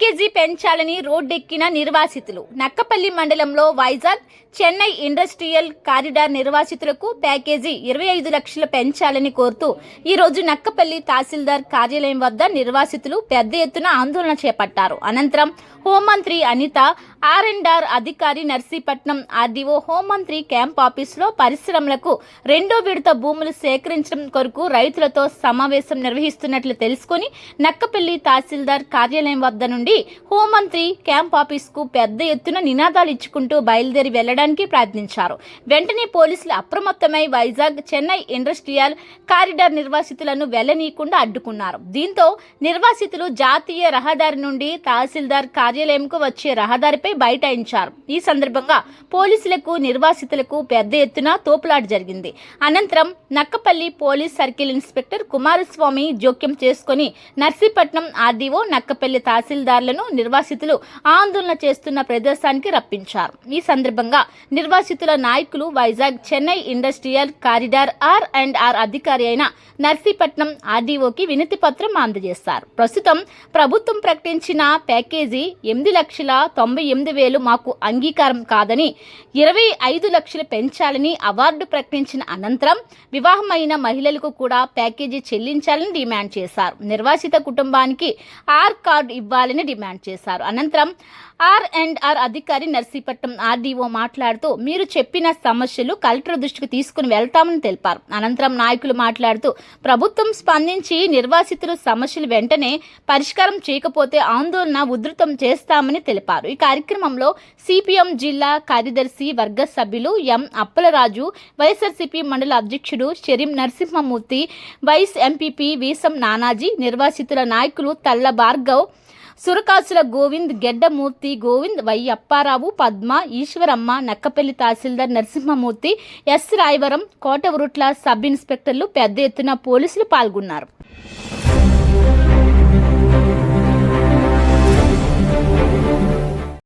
Package పెంచాలని రోడ్డెక్కిన నిర్వాసితులు. నక్కపల్లి మండలంలో వైజాగ్ చెన్నై ఇండస్ట్రియల్ కారిడార్ నిర్వాసితులకు ప్యాకేజీ ఇరవై ఐదు లక్షలు పెంచాలని కోరుతూ ఈరోజు నక్కపల్లి తహసీల్దార్ కార్యాలయం వద్ద నిర్వాసితులు పెద్ద ఎత్తున ఆందోళన చేపట్టారు. అనంతరం హోంమంత్రి అనిత ఆర్ అండ్ ఆర్ అధికారి నర్సీపట్నం ఆర్డీఓ హోంమంత్రి క్యాంప్ ఆఫీసులో పరిశ్రమలకు రెండో విడత భూములు సేకరించడం కొరకు రైతులతో సమావేశం నిర్వహిస్తున్నట్లు తెలుసుకుని నక్కపల్లి తహసీల్దార్ కార్యాలయం వద్ద నుండి హోంమంత్రి క్యాంప్ ఆఫీస్కు పెద్ద ఎత్తున నినాదాలు ఇచ్చుకుంటూ బయలుదేరి వెళ్ళడానికి ప్రయత్నించారు. వెంటనే పోలీసులు అప్రమత్తమై వైజాగ్ చెన్నై ఇండస్ట్రియల్ కారిడార్ నిర్వాసితులను వెళ్ళనీయకుండా అడ్డుకున్నారు. దీంతో నిర్వాసితులు జాతీయ రహదారి నుండి తహసీల్దార్ కార్యాలయంకు వచ్చే రహదారిపై బైఠాయించారు. ఈ సందర్భంగా పోలీసులకు నిర్వాసితులకు పెద్ద ఎత్తున తోపులాట జరిగింది. అనంతరం Nakkapalli police circle inspector Kumaraswamy జోక్యం చేసుకుని నర్సీపట్నం ఆర్డీఓ నక్కపల్లి అధికారులను నిర్వాసితులు ఆందోళన చేస్తున్న ప్రదేశానికి రప్పించారు. ఈ సందర్భంగా నిర్వాసితుల నాయకులు Vizag Chennai industrial corridor R and R అధికారి అయిన నర్సీపట్నం ఆర్డీఓకి వినతి పత్రం అందజేస్తారు ప్రస్తుతం ప్రభుత్వం ప్రకటించిన ప్యాకేజీ ఎనిమిది లక్షల తొంభై ఎనిమిది వేలు మాకు అంగీకారం కాదని ఇరవై ఐదు లక్షలు పెంచాలని అవార్డు ప్రకటించిన అనంతరం వివాహమైన మహిళలకు కూడా ప్యాకేజీ చెల్లించాలని డిమాండ్ చేశారు. నిర్వాసిత కుటుంబానికి ఆర్ కార్డు ఇవ్వాలని డిమాండ్ చేశారు. అనంతరం ఆర్ అండ్ ఆర్ అధికారి నర్సీపట్నం ఆర్డీఓ మాట్లాడుతూ మీరు చెప్పిన సమస్యలు కలెక్టర్ దృష్టికి తీసుకుని వెళ్తామని తెలిపారు. అనంతరం నాయకులు మాట్లాడుతూ ప్రభుత్వం స్పందించి నిర్వాసితుల సమస్యలు వెంటనే పరిష్కారం చేయకపోతే ఆందోళన ఉధృతం చేస్తామని తెలిపారు. ఈ కార్యక్రమంలో సిపిఎం జిల్లా కార్యదర్శి వర్గ సభ్యులు ఎం అప్పలరాజు వైఎస్ఆర్సీపీ మండల అధ్యక్షుడు షరీం నరసింహమూర్తి వైస్ ఎంపీపీ వీసం నానాజీ నిర్వాసితుల నాయకులు Talla Bhargav Surakasula Govind Geddamurthy Govind Y Apparao Padma Eswaramma Nakkapalli tahsildar Narasimhamurthy S Rayavaram Kotavuratla sub ఇన్స్పెక్టర్లు పెద్ద ఎత్తున పోలీసులు పాల్గొన్నారు.